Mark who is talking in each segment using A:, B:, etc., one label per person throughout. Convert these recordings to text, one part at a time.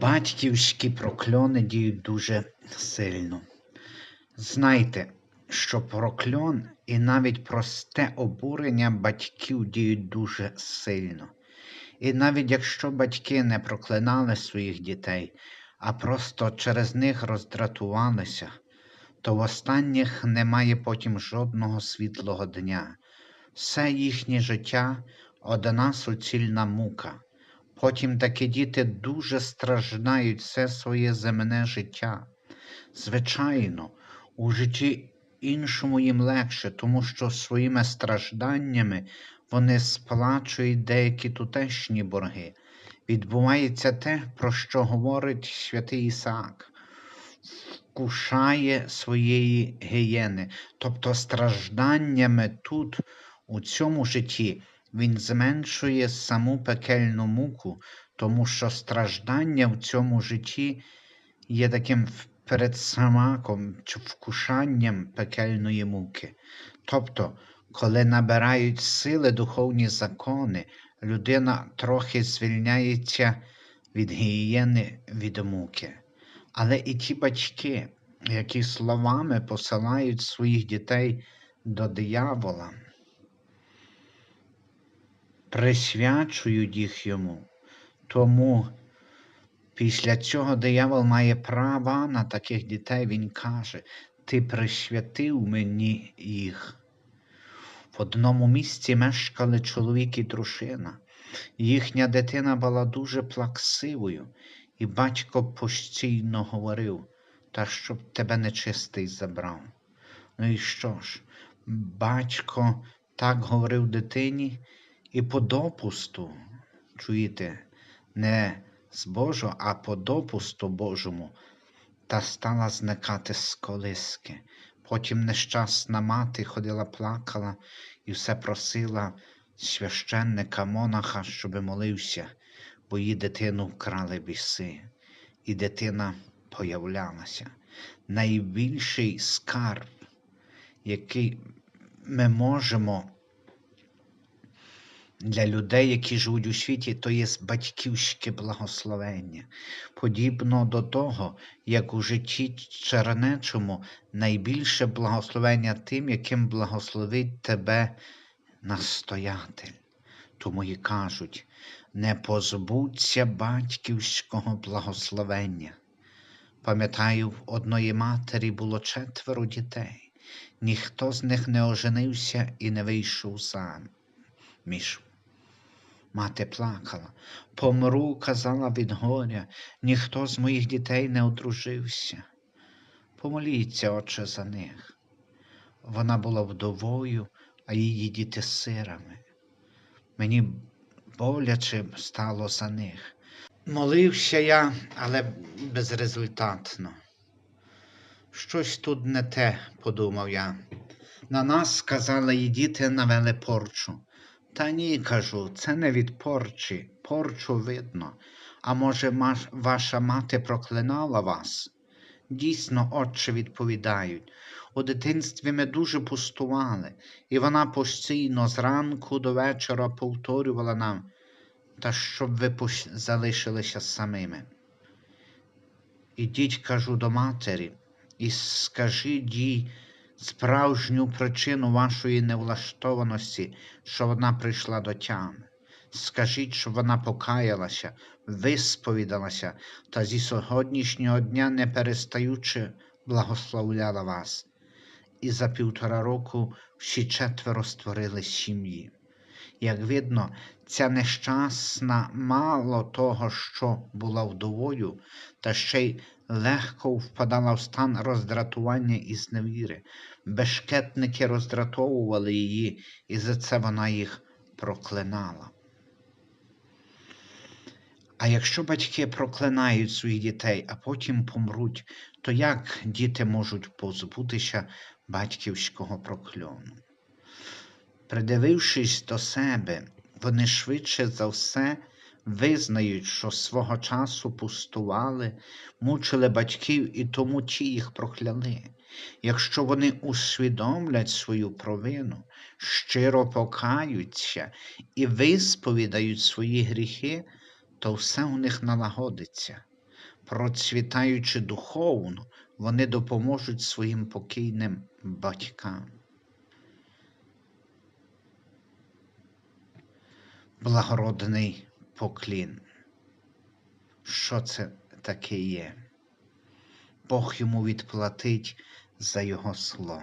A: Батьківські прокльони діють дуже сильно. Знайте, що прокльон і навіть просте обурення батьків діють дуже сильно. І навіть якщо батьки не проклинали своїх дітей, а просто через них роздратувалися, то в останніх немає потім жодного світлого дня. Все їхнє життя одна суцільна мука. Потім такі діти дуже страждають все своє земне життя. Звичайно, у житті іншому їм легше, тому що своїми стражданнями вони сплачують деякі тутешні борги. Відбувається те, про що говорить святий Ісаак. Вкушає своєї гієни, тобто стражданнями тут, у цьому житті, він зменшує саму пекельну муку, тому що страждання в цьому житті є таким передсамаком чи вкушанням пекельної муки. Тобто, коли набирають сили духовні закони, людина трохи звільняється від гієни від муки. Але і ті батьки, які словами посилають своїх дітей до диявола, присвячують їх йому. Тому після цього диявол має права на таких дітей. Він каже: Ти присвятив мені їх. В одному місці мешкали чоловік і дружина. Їхня дитина була дуже плаксивою, і батько постійно говорив, та щоб тебе нечистий забрав. Ну і що ж, батько так говорив дитині, і по допусту, чуєте, не з Божого, а по допусту Божому, та стала зникати з колиски. Потім нещасна мати ходила, плакала і все просила священника монаха, щоби молився, бо її дитину вкрали біси, і дитина появлялася. Найбільший скарб, який ми можемо для людей, які живуть у світі, то є батьківське благословення. Подібно до того, як у житті чернечому найбільше благословення тим, яким благословить тебе настоятель. Тому і кажуть, не позбудься батьківського благословення. Пам'ятаю, в одної матері було четверо дітей, ніхто з них не оженився і не вийшов заміж. Мати плакала, помру, казала від горя, ніхто з моїх дітей не одружився. Помоліться, отче, за них. Вона була вдовою, а її діти сирами. Мені боляче стало за них. Молився я, але безрезультатно. Щось тут не те, подумав я. На нас, сказали, і діти навели порчу. Та ні, кажу, це не від порчі, порчу видно. А може, маш- ваша мати проклинала вас? Дійсно, отче відповідають. У дитинстві ми дуже пустували, і вона постійно зранку до вечора повторювала нам, та щоб ви залишилися самими. Ідіть, кажу до матері, і скажіть їй справжню причину вашої невлаштованості, що вона прийшла до тями. Скажіть, щоб вона покаялася, висповідалася та зі сьогоднішнього дня не перестаючи благословляла вас. І за півтора року всі четверо створили сім'ї. Як видно, ця нещасна мало того, що була вдовою, та ще й легко впадала в стан роздратування і зневіри. Бешкетники роздратовували її, і за це вона їх проклинала. А якщо батьки проклинають своїх дітей, а потім помруть, то як діти можуть позбутися батьківського прокльону? Придивившись до себе, вони швидше за все визнають, що свого часу пустували, мучили батьків і тому ті їх прокляли. Якщо вони усвідомлять свою провину, щиро покаються і висповідають свої гріхи, то все у них налагодиться. Процвітаючи духовно, вони допоможуть своїм покійним батькам. Благородний поклін. Що це таке є? Бог йому відплатить за його слово.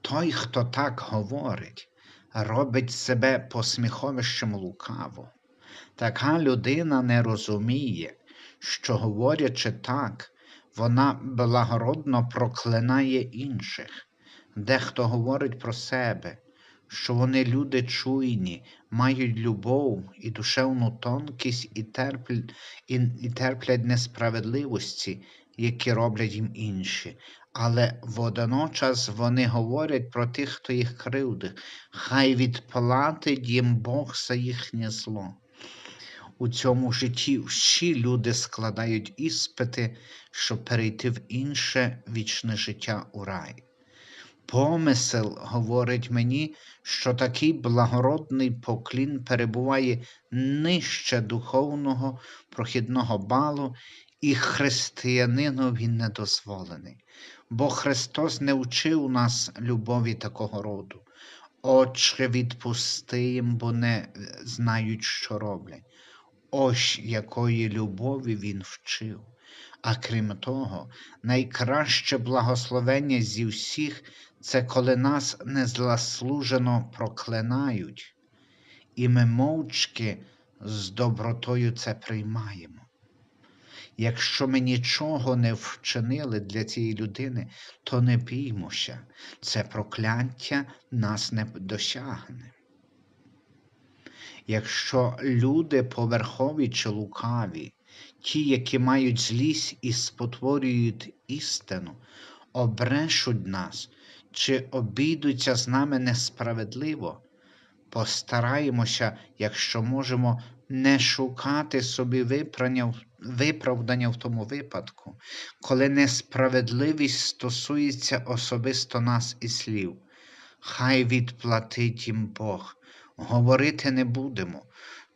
A: Той, хто так говорить, робить себе посміховищем лукаво. Така людина не розуміє, що, говорячи так, вона благородно проклинає інших. Дехто говорить про себе, що вони люди чуйні, мають любов і душевну тонкість і терплять, і, і терплять несправедливості, які роблять їм інші. Але водночас вони говорять про тих, хто їх кривдив, хай відплатить їм Бог за їхнє зло. У цьому житті всі люди складають іспити, щоб перейти в інше вічне життя у рай. Помисел говорить мені, що такий благородний поклін перебуває нижче духовного прохідного балу, і християнину він не дозволений. Бо Христос не вчив нас любові такого роду. Отче, відпусти їм, бо не знають, що роблять. Ось якої любові він вчив. А крім того, найкраще благословення зі всіх це коли нас незаслужено проклинають, і ми мовчки з добротою це приймаємо. Якщо ми нічого не вчинили для цієї людини, то не біймося, це прокляття нас не досягне. Якщо люди поверхові чи лукаві, ті, які мають злість і спотворюють істину, обрешуть нас чи обійдуться з нами несправедливо, постараємося, якщо можемо, не шукати собі виправдання, виправдання в тому випадку, коли несправедливість стосується особисто нас і слів. Хай відплатить їм Бог. Говорити не будемо,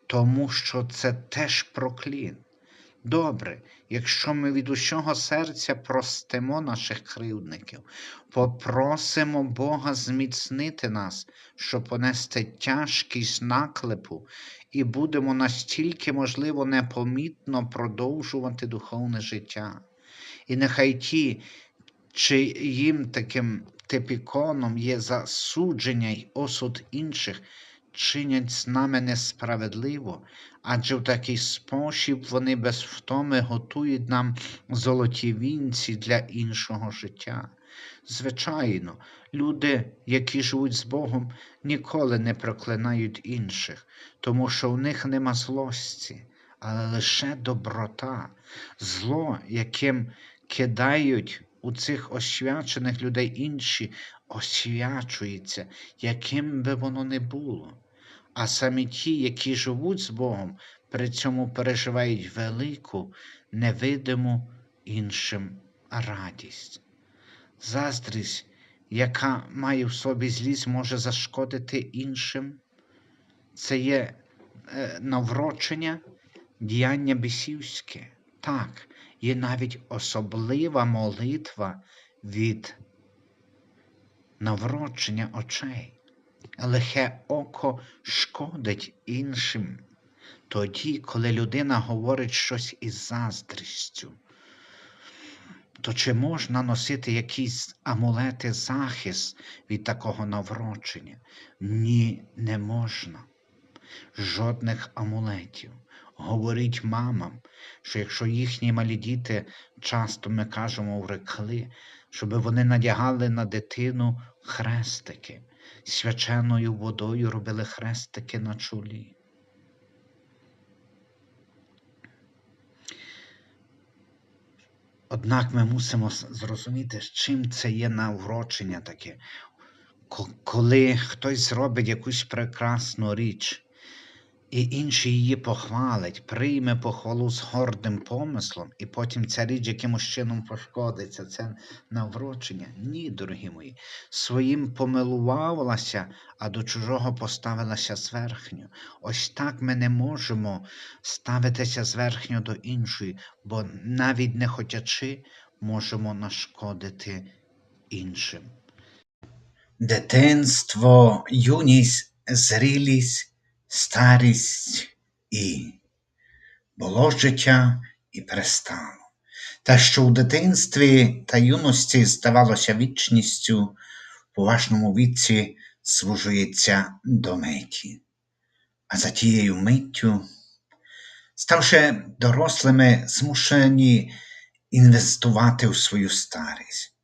A: тому що це теж проклін. Добре, якщо ми від усього серця простимо наших кривдників, попросимо Бога зміцнити нас, щоб понести тяжкість наклепу, і будемо настільки, можливо, непомітно продовжувати духовне життя. І нехай ті, чи їм таким типіконом є засудження й осуд інших, чинять з нами несправедливо, адже в такий спосіб вони без втоми готують нам золоті вінці для іншого життя. Звичайно, люди, які живуть з Богом, ніколи не проклинають інших, тому що в них нема злості, але лише доброта, зло, яким кидають у цих освячених людей інші, освячується, яким би воно не було. А самі ті, які живуть з Богом, при цьому переживають велику, невидиму іншим радість. Заздрість, яка має в собі злість, може зашкодити іншим. Це є е, наврочення, діяння бісівське. Так, є навіть особлива молитва від наврочення очей. Лихе око шкодить іншим тоді, коли людина говорить щось із заздрістю. То чи можна носити якісь амулети захист від такого наврочення? Ні, не можна. Жодних амулетів. Говорить мамам, що якщо їхні малі діти, часто ми кажемо, врекли, щоб вони надягали на дитину хрестики, свяченою водою робили хрестики на чолі. Однак ми мусимо зрозуміти, з чим це є наврочення таке. Коли хтось зробить якусь прекрасну річ, і інший її похвалить, прийме похвалу з гордим помислом, і потім ця річ якимось чином пошкодиться. Це наврочення. Ні, дорогі мої. Своїм помилувалася, а до чужого поставилася зверхньо. Ось так ми не можемо ставитися зверхньо до іншої, бо навіть не хотячи, можемо нашкодити іншим. Дитинство, юність, зрілість, старість і було життя і перестало. Та що у дитинстві та юності здавалося вічністю, в поважному віці звужується до миті. А за тією миттю, ставши дорослими, змушені інвестувати у свою старість.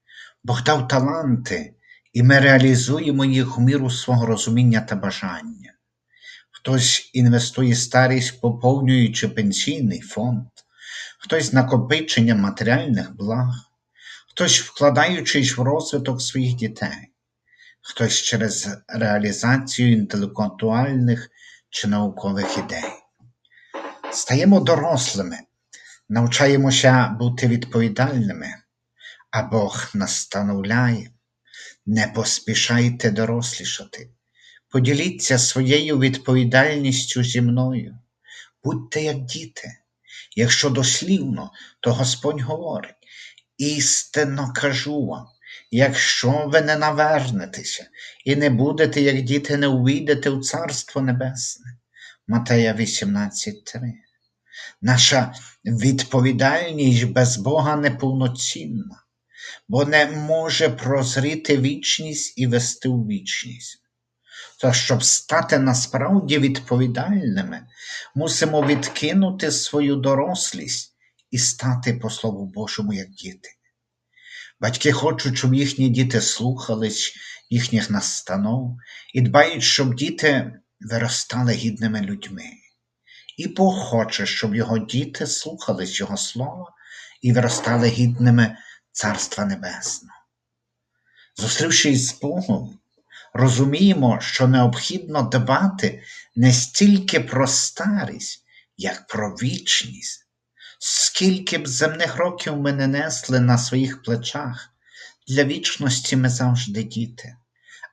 A: Бог дав таланти, і ми реалізуємо їх у міру свого розуміння та бажання. Хтось інвестує старість, поповнюючи пенсійний фонд, хтось накопичення матеріальних благ, хтось вкладаючись в розвиток своїх дітей, хтось через реалізацію інтелектуальних чи наукових ідей. Стаємо дорослими, навчаємося бути відповідальними, а Бог настановляє. Не поспішайте дорослішати. Поділіться своєю відповідальністю зі мною. Будьте як діти. Якщо дослівно, то Господь говорить: істинно кажу вам, якщо ви не навернетеся і не будете, як діти, не увійдете у Царство Небесне. Матея 18.3. Наша відповідальність без Бога неповноцінна бо не може прозріти вічність і вести у вічність. То, щоб стати насправді відповідальними, мусимо відкинути свою дорослість і стати, по Слову Божому, як діти. Батьки хочуть, щоб їхні діти слухались їхніх настанов і дбають, щоб діти виростали гідними людьми. І Бог хоче, щоб його діти слухались Його слова і виростали гідними Царства Небесного. Зустрівшись з Богом, розуміємо, що необхідно дбати не стільки про старість, як про вічність. Скільки б земних років ми не несли на своїх плечах, для вічності ми завжди діти.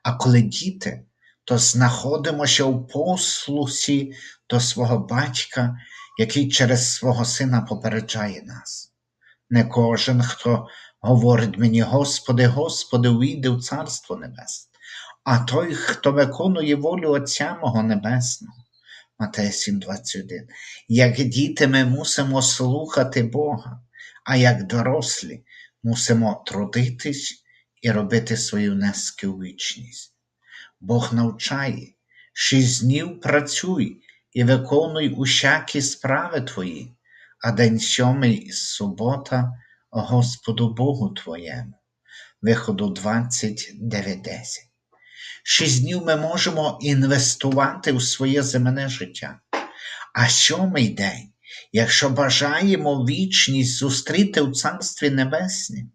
A: А коли діти, то знаходимося у послусі до свого батька, який через свого сина попереджає нас. Не кожен, хто говорить мені, Господи, Господи, увійди в Царство Небесне, а той, хто виконує волю Отця мого Небесного. Матея 7,21. Як діти ми мусимо слухати Бога, а як дорослі мусимо трудитись і робити свої внески у вічність. Бог навчає, шість днів працюй і виконуй усякі справи твої, а день сьомий субота Господу Богу Твоєму. Виходу 29.10. Шість днів ми можемо інвестувати у своє земне життя. А сьомий день, якщо бажаємо вічність зустріти у Царстві Небеснім,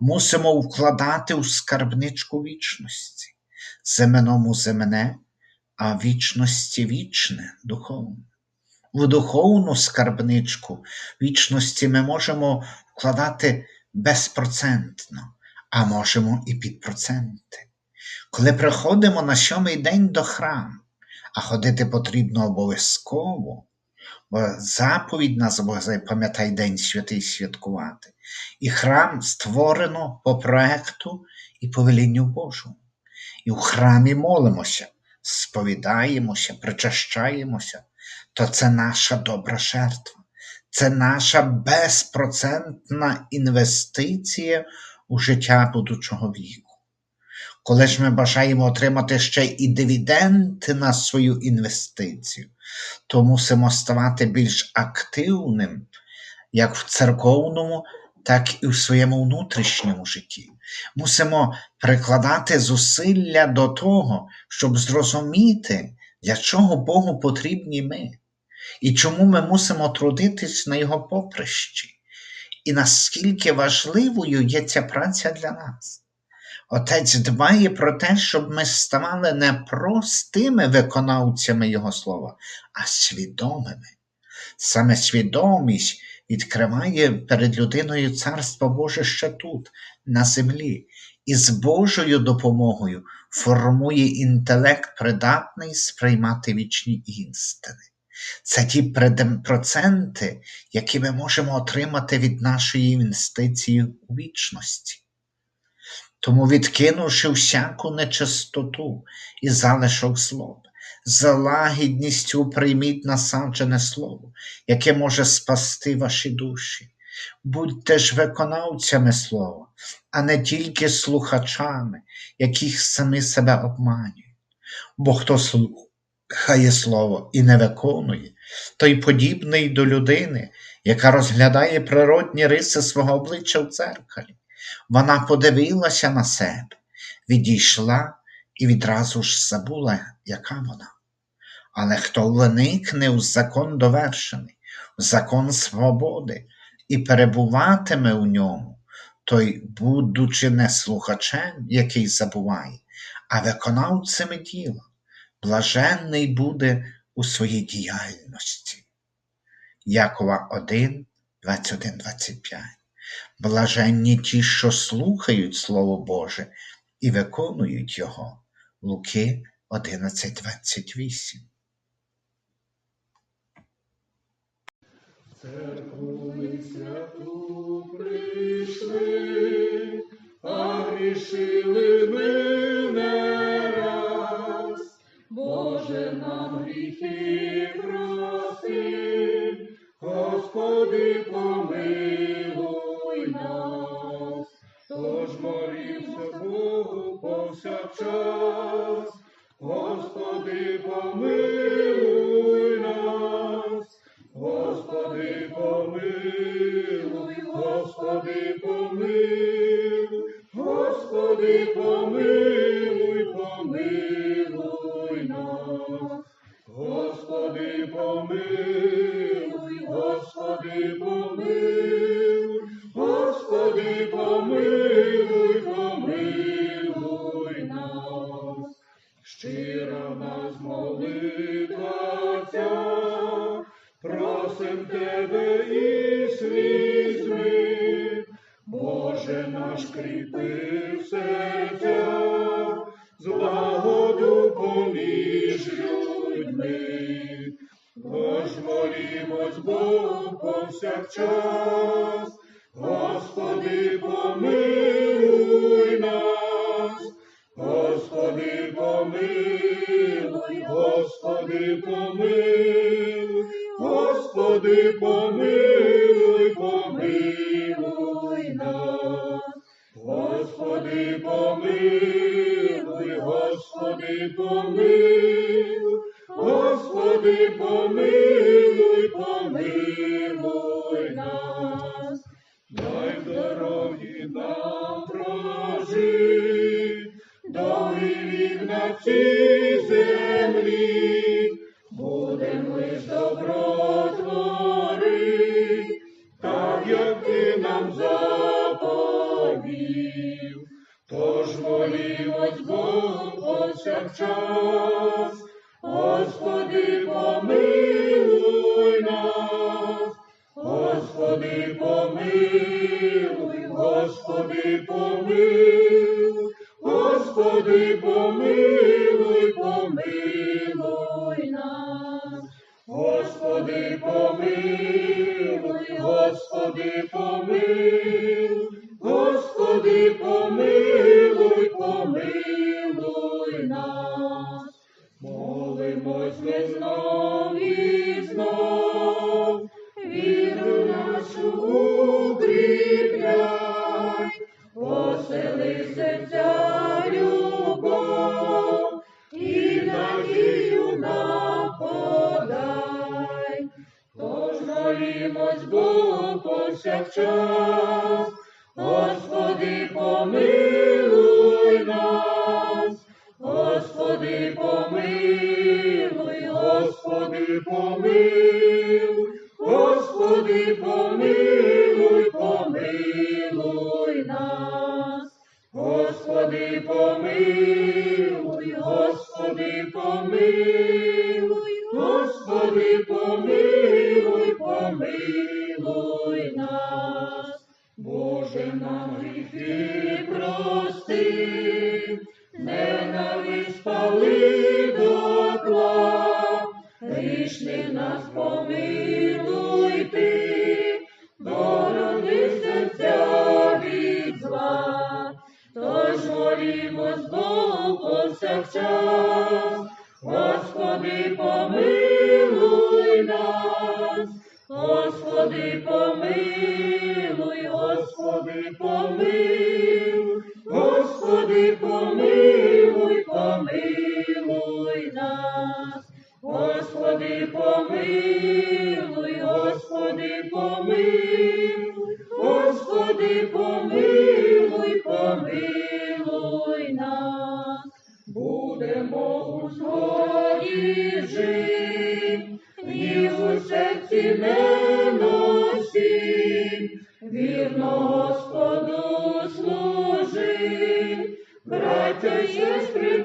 A: мусимо вкладати у скарбничку вічності, земному земне, а вічності вічне, духовне. В духовну скарбничку вічності ми можемо вкладати безпроцентно, а можемо і під проценти. Коли приходимо на сьомий день до храму, а ходити потрібно обов'язково, бо заповідь нас пам'ятай День святий святкувати, і храм створено по проекту і повелінню Божому. І в храмі молимося, сповідаємося, причащаємося, то це наша добра жертва. Це наша безпроцентна інвестиція у життя будучого віку. Коли ж ми бажаємо отримати ще і дивіденди на свою інвестицію, то мусимо ставати більш активним як в церковному, так і в своєму внутрішньому житті. Мусимо прикладати зусилля до того, щоб зрозуміти, для чого Богу потрібні ми і чому ми мусимо трудитись на його поприщі, і наскільки важливою є ця праця для нас. Отець дбає про те, щоб ми ставали не простими виконавцями Його слова, а свідомими. Саме свідомість відкриває перед людиною Царство Боже ще тут, на землі, і з Божою допомогою формує інтелект, придатний сприймати вічні істини. Це ті проценти, які ми можемо отримати від нашої інвестиції у вічності. Тому, відкинувши всяку нечистоту і залишок злоби, за лагідністю прийміть насаджене слово, яке може спасти ваші душі. Будьте ж виконавцями слова, а не тільки слухачами, яких самі себе обманюють. Бо хто слухає слово і не виконує, той подібний до людини, яка розглядає природні риси свого обличчя в дзеркалі. Вона подивилася на себе, відійшла і відразу ж забула, яка вона. Але хто виникне у закон довершений, в закон свободи і перебуватиме у ньому, той, будучи не слухачем, який забуває, а виконавцем діла, блаженний буде у своїй діяльності. Якова 1, 21, 25 Блаженні ті, що слухають Слово Боже і виконують Його. Луки 11.28
B: Церкву ми святу прийшли, а грішили ми не раз. Боже, нам гріхи прости, Господи, помилуй. Тож молімся Богу повсякчас, Господи, помилуй нас. Господи, помилуй, Господи, помилуй, Господи, помилуй, Богу повсякчас, Господи, помилуй нас, Господи, помилуй, Господи, помилуй, Господи, помилуй, помилуй нас. Господи, помилуй, Господи, помилуй, Господи, помилуй, помилуй нас. Дай дороги нам прожить, довгий вік на цій землі, помилуй, помилуй помилуй, помилуй Господи, помилуй нас, Господи, помилуй, Господи, браття і сестри